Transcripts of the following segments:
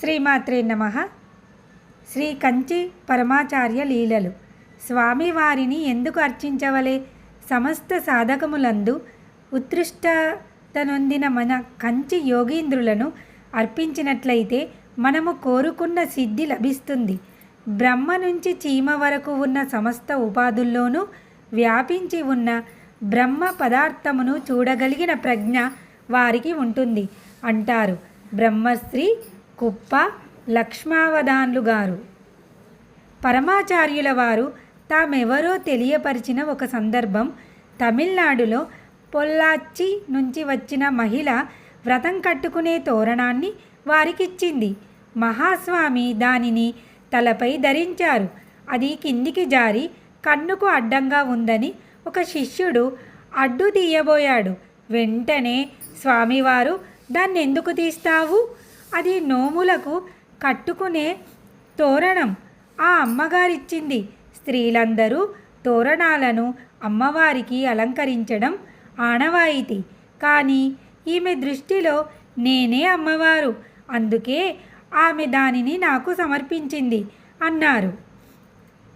శ్రీమాత్రే నమ. శ్రీ కంచి పరమాచార్య లీలలు. స్వామివారిని ఎందుకు అర్చించవలే? సమస్త సాధకములందు ఉత్కృష్టతనొందిన మన కంచి యోగీంద్రులను అర్పించినట్లయితే మనము కోరుకున్న సిద్ధి లభిస్తుంది. బ్రహ్మ నుంచి చీమ వరకు ఉన్న సమస్త ఉపాధుల్లోనూ వ్యాపించి ఉన్న బ్రహ్మ పదార్థమును చూడగలిగిన ప్రజ్ఞ వారికి ఉంటుంది. అంటారు బ్రహ్మశ్రీ కుప్ప లక్ష్మావధాన్లు గారు. పరమాచార్యుల వారు తామెవరో తెలియపరిచిన ఒక సందర్భం తమిళనాడులో పొల్లాచ్చి నుంచి వచ్చిన మహిళ వ్రతం కట్టుకునే తోరణాన్ని వారికిచ్చింది. మహాస్వామి దానిని తలపై ధరించారు. అది కిందికి జారి కన్నుకు అడ్డంగా ఉందని ఒక శిష్యుడు అడ్డు తీయబోయాడు వెంటనే స్వామివారు దాన్ని ఎందుకు తీస్తావు? అది నోములకు కట్టుకునే తోరణం ఆ అమ్మగారిచ్చింది. స్త్రీలందరూ తోరణాలను అమ్మవారికి అలంకరించడం ఆనవాయితీ. కానీ ఈమె దృష్టిలో నేనే అమ్మవారు. అందుకే ఆమె దానిని నాకు సమర్పించింది అన్నారు.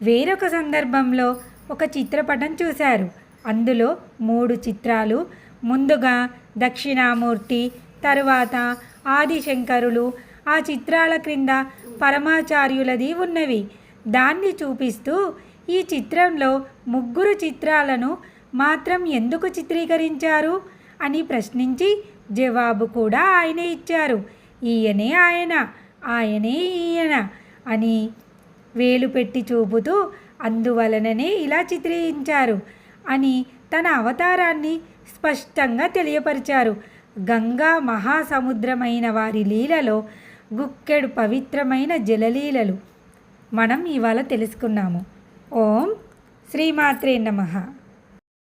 వేరొక సందర్భంలో ఒక చిత్రపటం చూశారు. అందులో మూడు చిత్రాలు. ముందుగా దక్షిణామూర్తి తరువాత ఆదిశంకరులు ఆ చిత్రాల క్రింద పరమాచార్యులది ఉన్నవి. దాన్ని చూపిస్తూ ఈ చిత్రంలో ముగ్గురు చిత్రాలను మాత్రం ఎందుకు చిత్రీకరించారు అని ప్రశ్నించి జవాబు కూడా ఆయనే ఇచ్చారు. ఈయనే ఆయన ఆయనే ఈయన అని వేలు పెట్టి చూపుతూ అందువలననే ఇలా చిత్రీకరించారు అని తన అవతారాన్ని స్పష్టంగా తెలియపరిచారు. గంగా మహాసముద్రమైన వారి లీలలో గుక్కెడు పవిత్రమైన జలలీలలు. మనం ఇవాళ తెలుసుకున్నాము. ఓం శ్రీమాత్రే నమః.